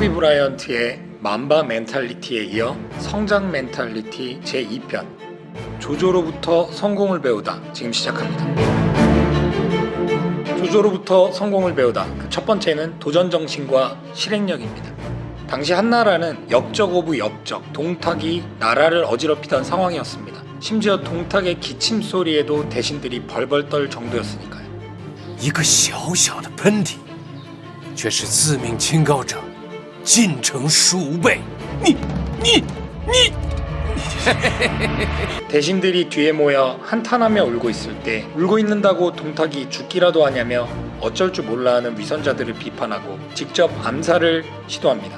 코비 브라이언트의 맘바 멘탈리티에 이어 성장 멘탈리티 제2편 조조로부터 성공을 배우다 지금 시작합니다. 조조로부터 성공을 배우다 그 첫 번째는 도전 정신과 실행력입니다. 당시 한나라는 역적 오브 역적, 동탁이 나라를 어지럽히던 상황이었습니다. 심지어 동탁의 기침 소리에도 대신들이 벌벌 떨 정도였으니까요. 一个小小的喷嚏，却使自命清高者 进城数倍。你、你、你， 대신들이 뒤에 모여 한탄하며 울고 있을 때 울고 있는다고 동탁이 죽기라도 하냐며 어쩔 줄 몰라 하는 위선자들을 비판하고 직접 암살을 시도합니다.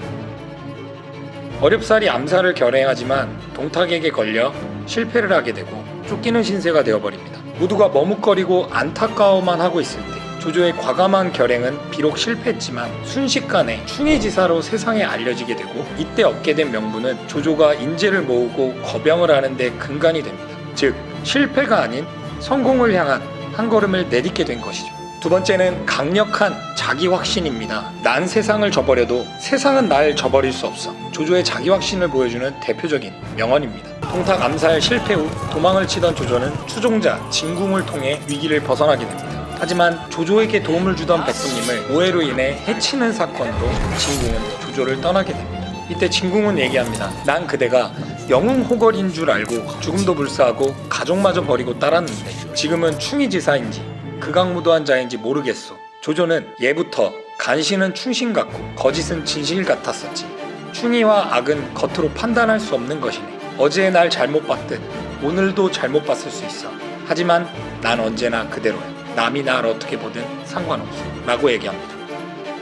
어렵사리 암살을 결행하지만 동탁에게 걸려 실패를 하게 되고 쫓기는 신세가 되어버립니다. 모두가 머뭇거리고 안타까워만 하고 있을 때 조조의 과감한 결행은 비록 실패했지만 순식간에 충의지사로 세상에 알려지게 되고 이때 얻게 된 명분은 조조가 인재를 모으고 거병을 하는데 근간이 됩니다. 즉 실패가 아닌 성공을 향한 한 걸음을 내딛게 된 것이죠. 두 번째는 강력한 자기 확신입니다. 난 세상을 저버려도 세상은 날 저버릴 수 없어. 조조의 자기 확신을 보여주는 대표적인 명언입니다. 동탁 암살 실패 후 도망을 치던 조조는 추종자 진궁을 통해 위기를 벗어나게 됩니다. 하지만 조조에게 도움을 주던 백부님을 오해로 인해 해치는 사건으로 진궁은 조조를 떠나게 됩니다. 이때 진궁은 얘기합니다. 난 그대가 영웅 호걸인 줄 알고 죽음도 불사하고 가족마저 버리고 따랐는데 지금은 충의지사인지 극악무도한 자인지 모르겠소. 조조는 예부터 간신은 충신 같고 거짓은 진실 같았었지. 충의와 악은 겉으로 판단할 수 없는 것이네. 어제 날 잘못 봤듯 오늘도 잘못 봤을 수 있어. 하지만 난 언제나 그대로야. 남이 날 어떻게 보든 상관없어. 라고 얘기합니다.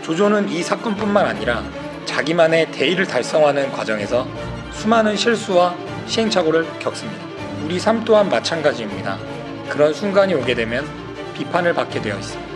조조는 이 사건뿐만 아니라 자기만의 대의를 달성하는 과정에서 수많은 실수와 시행착오를 겪습니다. 우리 삶 또한 마찬가지입니다. 그런 순간이 오게 되면 비판을 받게 되어 있습니다.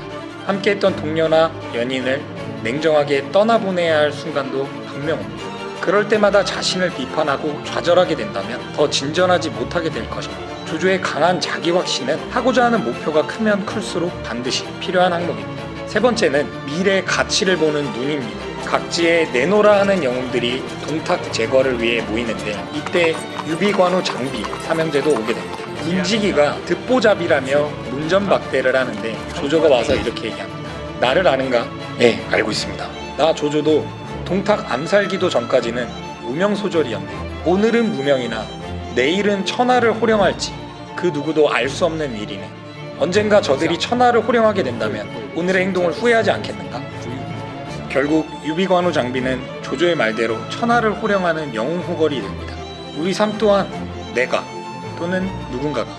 함께 했던 동료나 연인을 냉정하게 떠나보내야 할 순간도 분명 옵니다. 그럴 때마다 자신을 비판하고 좌절하게 된다면 더 진전하지 못하게 될 것입니다. 조조의 강한 자기 확신은 하고자 하는 목표가 크면 클수록 반드시 필요한 항목입니다. 세 번째는 미래 가치를 보는 눈입니다. 각지에 내노라 하는 영웅들이 동탁 제거를 위해 모이는데 이때 유비관우 장비 삼형제도 오게 됩니다. 인지기가 듣보잡이라며 문전박대를 하는데 조조가 와서 이렇게 얘기합니다. 나를 아는가? 네, 알고 있습니다. 나 조조도 동탁 암살기도 전까지는 무명소절이었네. 오늘은 무명이나 내일은 천하를 호령할지 그 누구도 알 수 없는 일이네. 언젠가 저들이 천하를 호령하게 된다면 오늘의 행동을 후회하지 않겠는가? 결국 유비관우 장비는 조조의 말대로 천하를 호령하는 영웅 호걸이 됩니다. 우리 삶 또한 내가 또는 누군가가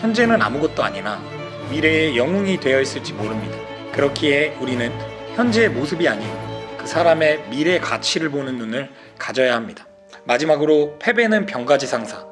현재는 아무것도 아니나 미래의 영웅이 되어 있을지 모릅니다. 그렇기에 우리는 현재의 모습이 아닌 그 사람의 미래 가치를 보는 눈을 가져야 합니다. 마지막으로 패배는 병가지상사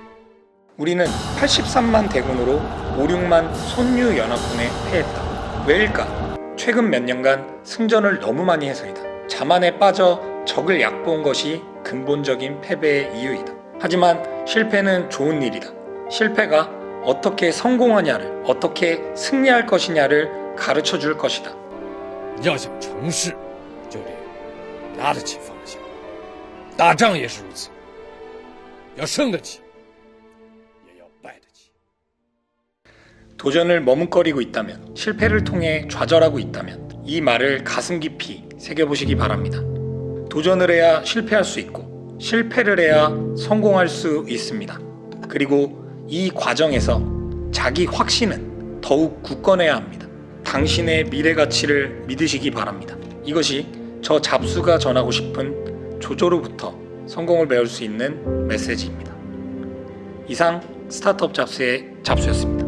우리는 83만 대군으로 5, 6만 손유 연합군에 패했다. 왜일까? 최근 몇 년간 승전을 너무 많이 해서이다. 자만에 빠져 적을 약보은 것이 근본적인 패배의 이유이다. 하지만 실패는 좋은 일이다. 실패가 어떻게 성공하냐를, 어떻게 승리할 것이냐를 가르쳐 줄 것이다. 要想成事，就得拿得起放得下。打仗也是如此，要胜得起， 도전을 머뭇거리고 있다면, 실패를 통해 좌절하고 있다면, 이 말을 가슴 깊이 새겨보시기 바랍니다. 도전을 해야 실패할 수 있고, 실패를 해야 성공할 수 있습니다. 그리고 이 과정에서 자기 확신은 더욱 굳건해야 합니다. 당신의 미래 가치를 믿으시기 바랍니다. 이것이 저 잡수가 전하고 싶은 조조로부터 성공을 배울 수 있는 메시지입니다. 이상 스타트업 잡수의 잡수였습니다.